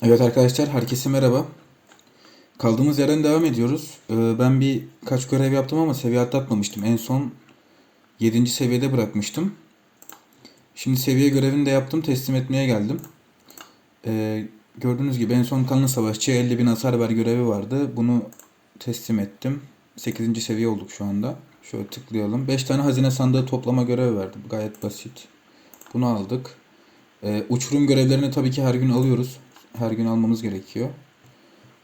Evet arkadaşlar herkese merhaba. Kaldığımız yerden devam ediyoruz. Ee, ben bir kaç görev yaptım ama seviye atlatmamıştım. En son 7. seviyede bırakmıştım. Şimdi seviye görevini de yaptım. Teslim etmeye geldim. Ee, gördüğünüz gibi en son kanlı savaşçı 50 bin hasar ver görevi vardı. Bunu teslim ettim. 8. seviye olduk şu anda. Şöyle tıklayalım. 5 tane hazine sandığı toplama görevi verdi. Gayet basit. Bunu aldık. Ee, uçurum görevlerini tabii ki her gün alıyoruz. Her gün almamız gerekiyor.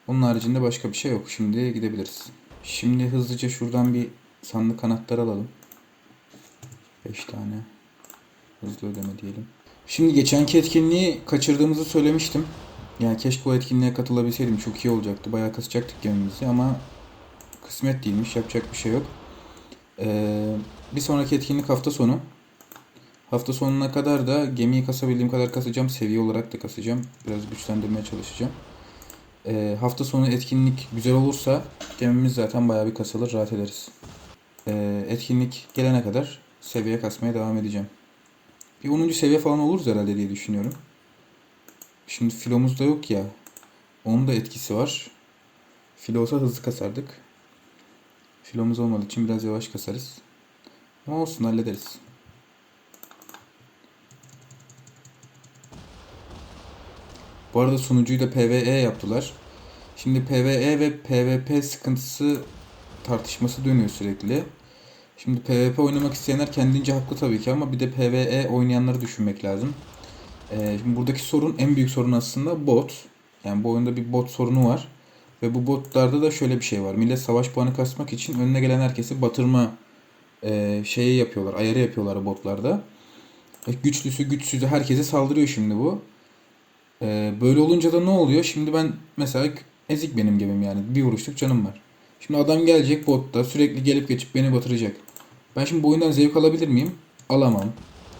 Onun haricinde başka bir şey yok. Şimdi gidebiliriz. Şimdi hızlıca şuradan bir sandık anahtarı alalım. 5 tane. Hızlı ödeme diyelim. Şimdi geçenki etkinliği kaçırdığımızı söylemiştim. Yani keşke o etkinliğe katılabilseydim. Çok iyi olacaktı. Bayağı kasacaktık gemimizi ama kısmet değilmiş. Yapacak bir şey yok. Ee, bir sonraki etkinlik hafta sonu. Hafta sonuna kadar da gemiyi kasabildiğim kadar kasacağım. Seviye olarak da kasacağım. Biraz güçlendirmeye çalışacağım. Ee, hafta sonu etkinlik güzel olursa gemimiz zaten bayağı bir kasılır. Rahat ederiz. Ee, etkinlik gelene kadar seviye kasmaya devam edeceğim. Bir 10. seviye falan oluruz herhalde diye düşünüyorum. Şimdi filomuz da yok ya. Onun da etkisi var. Filo olsa hızlı kasardık. Filomuz olmadığı için biraz yavaş kasarız. Ama olsun hallederiz. Bu arada sunucuyu da PvE yaptılar. Şimdi PvE ve PvP sıkıntısı tartışması dönüyor sürekli. Şimdi PvP oynamak isteyenler kendince haklı tabii ki ama bir de PvE oynayanları düşünmek lazım. Ee, şimdi buradaki sorun en büyük sorun aslında bot. Yani bu oyunda bir bot sorunu var. Ve bu botlarda da şöyle bir şey var. Millet savaş puanı kasmak için önüne gelen herkesi batırma e, şeyi yapıyorlar. Ayarı yapıyorlar botlarda. E, güçlüsü güçsüzü herkese saldırıyor şimdi bu. Ee, böyle olunca da ne oluyor? Şimdi ben mesela ezik benim gemim yani. Bir vuruşluk canım var. Şimdi adam gelecek botta sürekli gelip geçip beni batıracak. Ben şimdi bu oyundan zevk alabilir miyim? Alamam.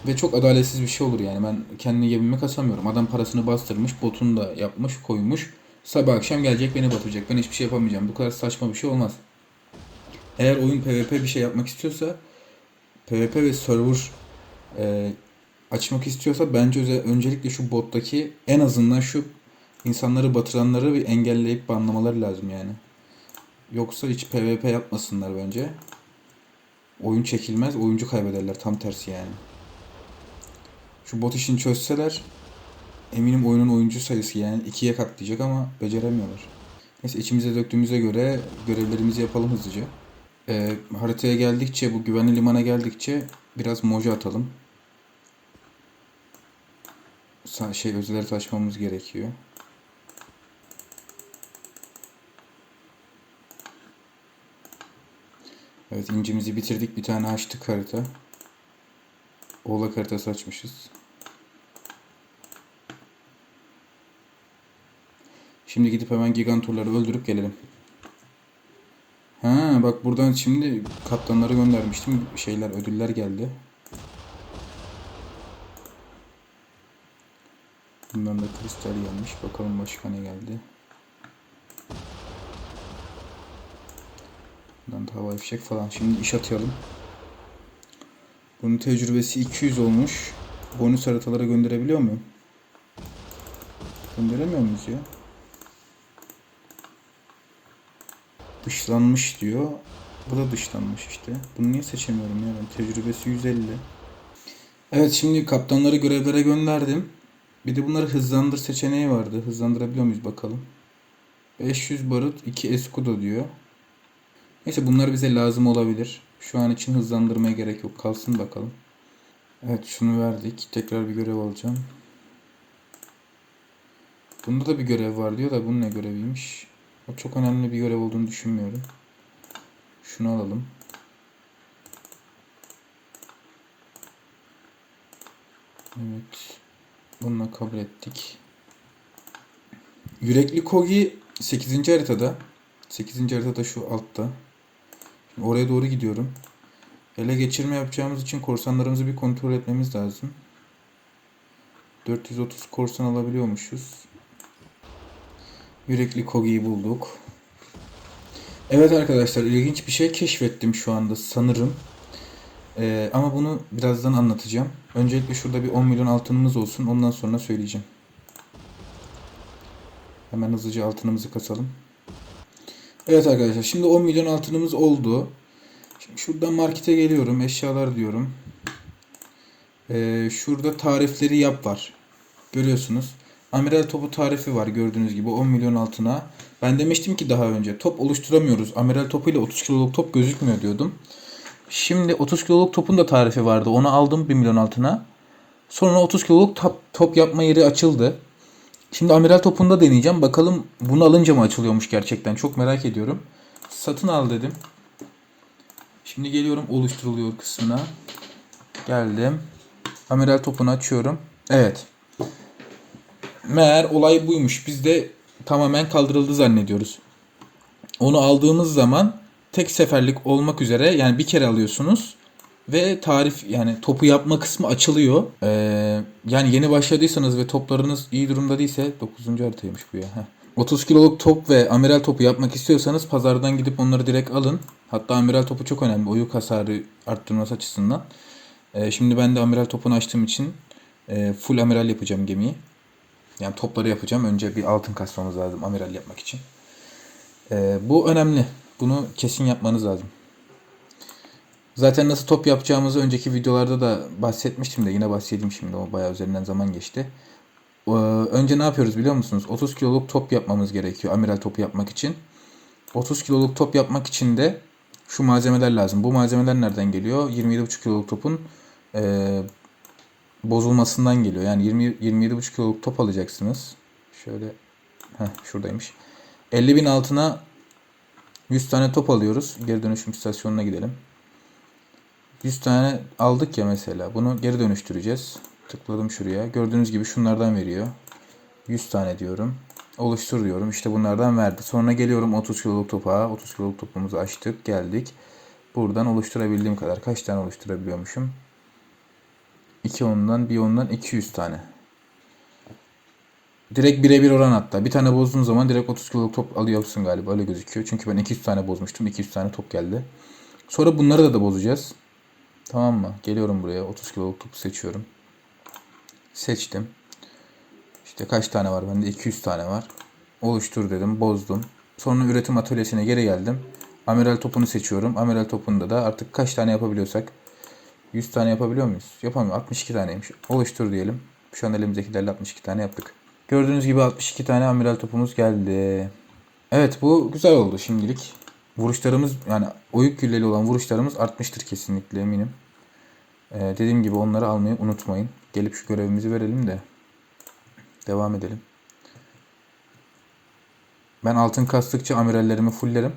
Ve çok adaletsiz bir şey olur yani. Ben kendi gemimi kasamıyorum. Adam parasını bastırmış, botunu da yapmış, koymuş. Sabah akşam gelecek beni batıracak. Ben hiçbir şey yapamayacağım. Bu kadar saçma bir şey olmaz. Eğer oyun PvP bir şey yapmak istiyorsa PvP ve server e, açmak istiyorsa bence öncelikle şu bottaki en azından şu insanları batıranları bir engelleyip banlamaları lazım yani. Yoksa hiç PvP yapmasınlar bence. Oyun çekilmez, oyuncu kaybederler tam tersi yani. Şu bot işini çözseler eminim oyunun oyuncu sayısı yani ikiye katlayacak ama beceremiyorlar. Neyse içimize döktüğümüze göre görevlerimizi yapalım hızlıca. Ee, haritaya geldikçe, bu güvenli limana geldikçe biraz moja atalım. Şey özeleri taşımamız gerekiyor. Evet incimizi bitirdik. Bir tane açtık harita. Oğlak haritası açmışız. Şimdi gidip hemen gigantorları öldürüp gelelim. Ha bak buradan şimdi kaptanları göndermiştim. Şeyler ödüller geldi. Bundan da kristal gelmiş. Bakalım başka ne geldi. Bundan da havai fişek falan. Şimdi iş atayalım. Bunun tecrübesi 200 olmuş. Bonus haritalara gönderebiliyor muyum? Gönderemiyor muyuz ya? Dışlanmış diyor. Bu da dışlanmış işte. Bunu niye seçemiyorum ya ben? Tecrübesi 150. Evet şimdi kaptanları görevlere gönderdim. Bir de bunları hızlandır seçeneği vardı. Hızlandırabiliyor muyuz bakalım. 500 barut 2 escudo diyor. Neyse bunlar bize lazım olabilir. Şu an için hızlandırmaya gerek yok. Kalsın bakalım. Evet şunu verdik. Tekrar bir görev alacağım. Bunda da bir görev var diyor da bunun ne göreviymiş? O çok önemli bir görev olduğunu düşünmüyorum. Şunu alalım. Evet. Bununla kabul ettik. Yürekli Kogi 8. haritada. 8. haritada şu altta. Şimdi oraya doğru gidiyorum. Ele geçirme yapacağımız için korsanlarımızı bir kontrol etmemiz lazım. 430 korsan alabiliyormuşuz. Yürekli Kogi'yi bulduk. Evet arkadaşlar ilginç bir şey keşfettim şu anda sanırım. Ee, ama bunu birazdan anlatacağım. Öncelikle şurada bir 10 milyon altınımız olsun. Ondan sonra söyleyeceğim. Hemen hızlıca altınımızı kasalım. Evet arkadaşlar şimdi 10 milyon altınımız oldu. Şimdi şuradan markete geliyorum. Eşyalar diyorum. Ee, şurada tarifleri yap var. Görüyorsunuz. Amiral topu tarifi var gördüğünüz gibi 10 milyon altına. Ben demiştim ki daha önce top oluşturamıyoruz. Amiral topu ile 30 kiloluk top gözükmüyor diyordum. Şimdi 30 kiloluk topun da tarifi vardı. Onu aldım 1 milyon altına. Sonra 30 kiloluk top, top yapma yeri açıldı. Şimdi amiral topunda deneyeceğim. Bakalım bunu alınca mı açılıyormuş gerçekten. Çok merak ediyorum. Satın al dedim. Şimdi geliyorum oluşturuluyor kısmına. Geldim. Amiral topunu açıyorum. Evet. Meğer olay buymuş. Biz de tamamen kaldırıldı zannediyoruz. Onu aldığımız zaman tek seferlik olmak üzere yani bir kere alıyorsunuz ve tarif yani topu yapma kısmı açılıyor. Ee, yani yeni başladıysanız ve toplarınız iyi durumda değilse 9. haritaymış bu ya. Heh. 30 kiloluk top ve amiral topu yapmak istiyorsanız pazardan gidip onları direkt alın. Hatta amiral topu çok önemli oyuk hasarı arttırması açısından. Ee, şimdi ben de amiral topunu açtığım için e, full amiral yapacağım gemiyi. Yani topları yapacağım. Önce bir altın kasmamız lazım amiral yapmak için. Ee, bu önemli. Bunu kesin yapmanız lazım. Zaten nasıl top yapacağımızı önceki videolarda da bahsetmiştim de yine bahsedeyim şimdi. O bayağı üzerinden zaman geçti. Ee, önce ne yapıyoruz biliyor musunuz? 30 kiloluk top yapmamız gerekiyor amiral topu yapmak için. 30 kiloluk top yapmak için de şu malzemeler lazım. Bu malzemeler nereden geliyor? 27,5 kiloluk topun e, bozulmasından geliyor. Yani 20 27,5 kiloluk top alacaksınız. Şöyle heh, şuradaymış. 50 bin altına 100 tane top alıyoruz. Geri dönüşüm istasyonuna gidelim. 100 tane aldık ya mesela. Bunu geri dönüştüreceğiz. Tıkladım şuraya. Gördüğünüz gibi şunlardan veriyor. 100 tane diyorum. Oluştur diyorum. İşte bunlardan verdi. Sonra geliyorum 30 kiloluk topa. 30 kiloluk topumuzu açtık. Geldik. Buradan oluşturabildiğim kadar. Kaç tane oluşturabiliyormuşum? 2 ondan, bir ondan 200 tane. Direkt birebir oran hatta. Bir tane bozduğun zaman direkt 30 kiloluk top alıyorsun galiba. Öyle gözüküyor. Çünkü ben 200 tane bozmuştum. 200 tane top geldi. Sonra bunları da da bozacağız. Tamam mı? Geliyorum buraya. 30 kiloluk topu seçiyorum. Seçtim. İşte kaç tane var bende? 200 tane var. Oluştur dedim. Bozdum. Sonra üretim atölyesine geri geldim. Amiral topunu seçiyorum. Amiral topunda da artık kaç tane yapabiliyorsak 100 tane yapabiliyor muyuz? Yapamıyorum. 62 taneymiş. Oluştur diyelim. Şu an elimizdekilerle 62 tane yaptık. Gördüğünüz gibi 62 tane amiral topumuz geldi. Evet bu güzel oldu şimdilik. Vuruşlarımız yani oyuk gülleli olan vuruşlarımız artmıştır kesinlikle eminim. Ee, dediğim gibi onları almayı unutmayın. Gelip şu görevimizi verelim de devam edelim. Ben altın kastıkça amirallerimi fullerim.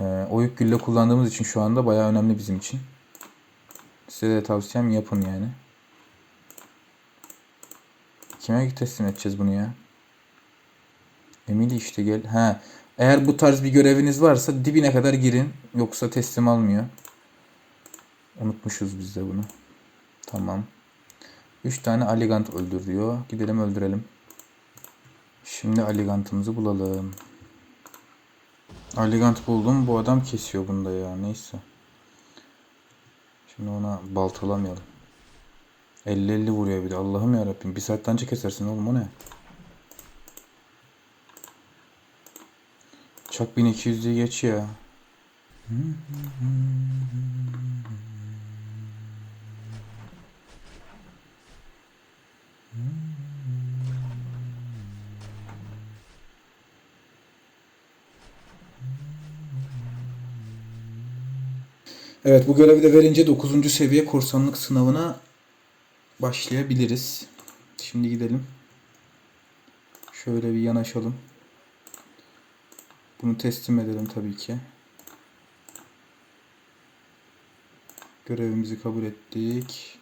Ee, oyuk gülle kullandığımız için şu anda bayağı önemli bizim için. Size de tavsiyem yapın yani. Kime teslim edeceğiz bunu ya? Emily işte gel. Ha. Eğer bu tarz bir göreviniz varsa dibine kadar girin. Yoksa teslim almıyor. Unutmuşuz biz de bunu. Tamam. 3 tane aligant öldür diyor. Gidelim öldürelim. Şimdi aligantımızı bulalım. Aligant buldum. Bu adam kesiyor bunda ya. Neyse. Şimdi ona baltalamayalım. 50-50 vuruyor bir de. Allah'ım ya Rabbim. Bir saatten önce kesersin oğlum o ne? Çak 1200'lüğü geç ya. Evet bu görevi de verince 9. seviye korsanlık sınavına başlayabiliriz. Şimdi gidelim. Şöyle bir yanaşalım. Bunu teslim edelim tabii ki. Görevimizi kabul ettik.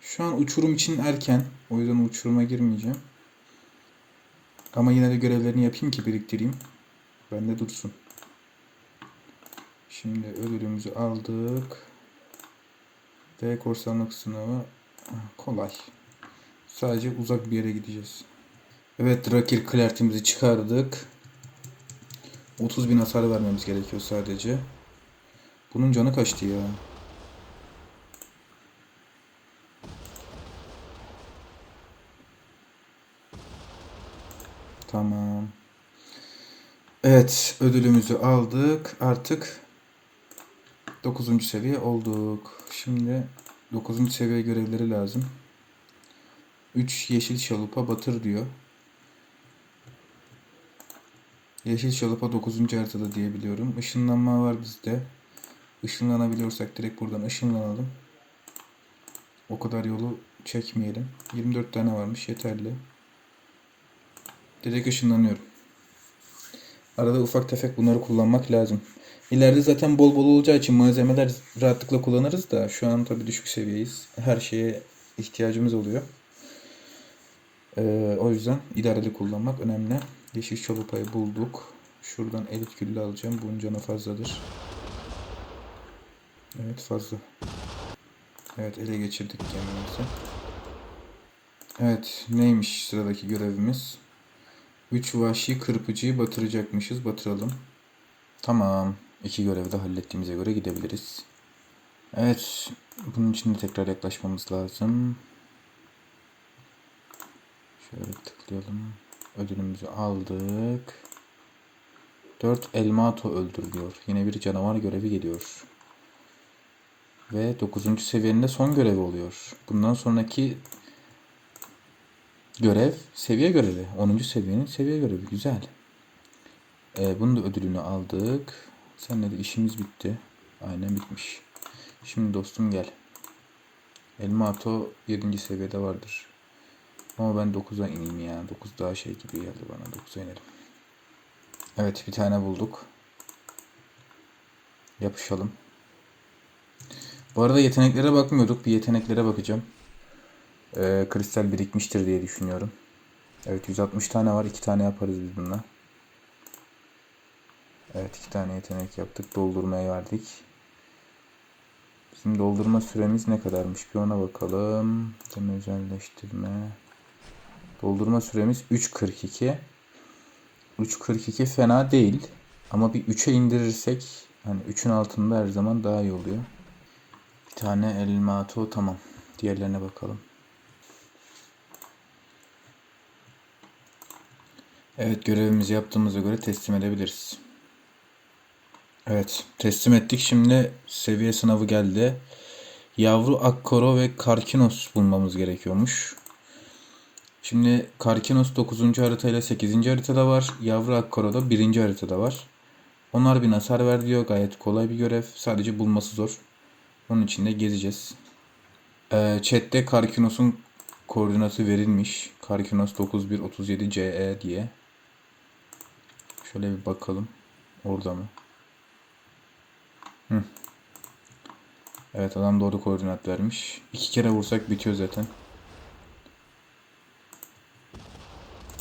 Şu an uçurum için erken. O yüzden uçuruma girmeyeceğim. Ama yine de görevlerini yapayım ki biriktireyim. Bende dursun. Şimdi ödülümüzü aldık. D korsanlık sınavı kolay. Sadece uzak bir yere gideceğiz. Evet Drakir Klert'imizi çıkardık. 30 bin hasar vermemiz gerekiyor sadece. Bunun canı kaçtı ya. Tamam. Evet, ödülümüzü aldık. Artık 9. seviye olduk. Şimdi 9. seviye görevleri lazım. 3 yeşil şalupa batır diyor. Yeşil şalupa 9. haritada diye biliyorum. Işınlanma var bizde. Işınlanabiliyorsak direkt buradan ışınlanalım. O kadar yolu çekmeyelim. 24 tane varmış yeterli. Direkt ışınlanıyorum. Arada ufak tefek bunları kullanmak lazım. İleride zaten bol bol olacağı için malzemeler rahatlıkla kullanırız da şu an tabii düşük seviyeyiz. Her şeye ihtiyacımız oluyor. Ee, o yüzden idareli kullanmak önemli. Yeşil şalupayı bulduk. Şuradan elit güllü alacağım. Bunun canı fazladır. Evet fazla. Evet ele geçirdik kendimizi. Evet neymiş sıradaki görevimiz? 3 vahşi kırpıcıyı batıracakmışız. Batıralım. Tamam. İki görevi de hallettiğimize göre gidebiliriz. Evet. Bunun için de tekrar yaklaşmamız lazım. Şöyle tıklayalım. Ödülümüzü aldık. 4 elmato öldür diyor. Yine bir canavar görevi geliyor. Ve 9. seviyenin de son görevi oluyor. Bundan sonraki görev seviye görevi. 10. seviyenin seviye görevi. Güzel. Ee, bunun da ödülünü aldık. Seninle de işimiz bitti. Aynen bitmiş. Şimdi dostum gel. Elma Ato 7. seviyede vardır. Ama ben 9'a ineyim ya. 9 daha şey gibi geldi bana. 9'a inelim. Evet bir tane bulduk. Yapışalım. Bu arada yeteneklere bakmıyorduk. Bir yeteneklere bakacağım. Ee, kristal birikmiştir diye düşünüyorum. Evet 160 tane var. 2 tane yaparız biz bununla. Evet iki tane yetenek yaptık. Doldurmaya verdik. Bizim doldurma süremiz ne kadarmış bir ona bakalım. Tam özelleştirme. Doldurma süremiz 3.42. 3.42 fena değil. Ama bir 3'e indirirsek hani 3'ün altında her zaman daha iyi oluyor. Bir tane elmato tamam. Diğerlerine bakalım. Evet görevimizi yaptığımıza göre teslim edebiliriz. Evet teslim ettik. Şimdi seviye sınavı geldi. Yavru Akkoro ve Karkinos bulmamız gerekiyormuş. Şimdi Karkinos 9. haritayla 8. haritada var. Yavru Akkoro da 1. haritada var. Onlar bir hasar ver diyor. Gayet kolay bir görev. Sadece bulması zor. Onun için de gezeceğiz. Ee, chat'te Karkinos'un koordinatı verilmiş. Karkinos 9137 CE diye. Şöyle bir bakalım. Orada mı? Evet adam doğru koordinat vermiş. İki kere vursak bitiyor zaten.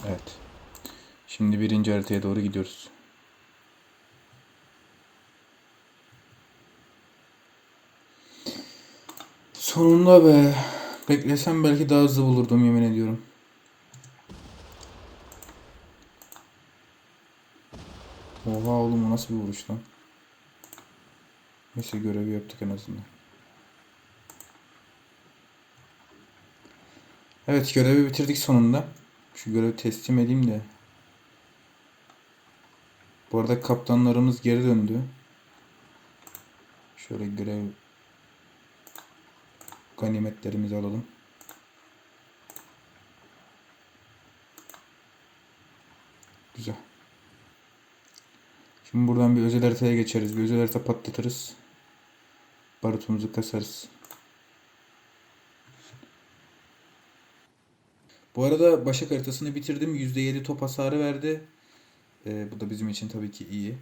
Evet. Şimdi birinci haritaya doğru gidiyoruz. Sonunda be. Beklesem belki daha hızlı bulurdum yemin ediyorum. Oha oğlum o nasıl bir vuruş lan? Neyse görevi yaptık en azından. Evet görevi bitirdik sonunda. Şu görevi teslim edeyim de. Bu arada kaptanlarımız geri döndü. Şöyle görev ganimetlerimizi alalım. Güzel. Şimdi buradan bir özel haritaya geçeriz. Bir özel harita patlatırız. Barutumuzu kasarız. Bu arada başak haritasını bitirdim. %7 top hasarı verdi. Ee, bu da bizim için tabii ki iyi.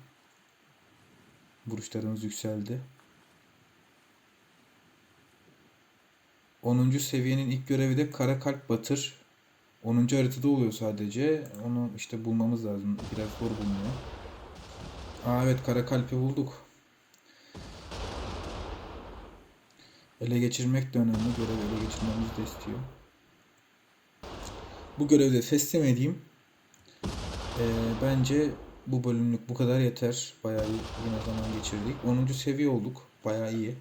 Vuruşlarımız yükseldi. 10. seviyenin ilk görevi de kara kalp batır. 10. haritada oluyor sadece. Onu işte bulmamız lazım. Biraz zor bulunuyor. Aa evet kara kalpi bulduk. Ele geçirmek de önemli. Görev ele geçirmemizi de istiyor. Bu görevi de teslim edeyim. Ee, bence bu bölümlük bu kadar yeter. Bayağı yine zaman geçirdik. 10. seviye olduk. Bayağı iyi.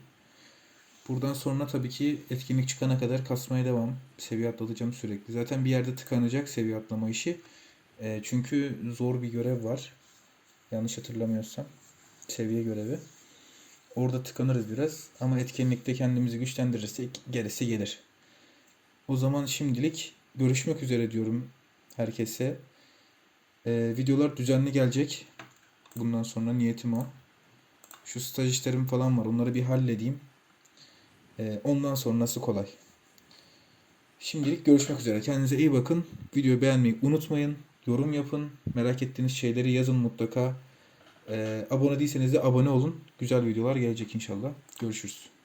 Buradan sonra tabii ki etkinlik çıkana kadar kasmaya devam. Seviye atlatacağım sürekli. Zaten bir yerde tıkanacak seviye atlama işi. E, çünkü zor bir görev var. Yanlış hatırlamıyorsam. Seviye görevi. Orada tıkanırız biraz ama etkinlikte kendimizi güçlendirirsek gerisi gelir. O zaman şimdilik görüşmek üzere diyorum herkese. Ee, videolar düzenli gelecek. Bundan sonra niyetim o. Şu staj işlerim falan var. Onları bir halledeyim. Ee, ondan sonrası kolay. Şimdilik görüşmek üzere. Kendinize iyi bakın. Videoyu beğenmeyi unutmayın. Yorum yapın. Merak ettiğiniz şeyleri yazın mutlaka. Ee, abone değilseniz de abone olun. Güzel videolar gelecek inşallah. Görüşürüz.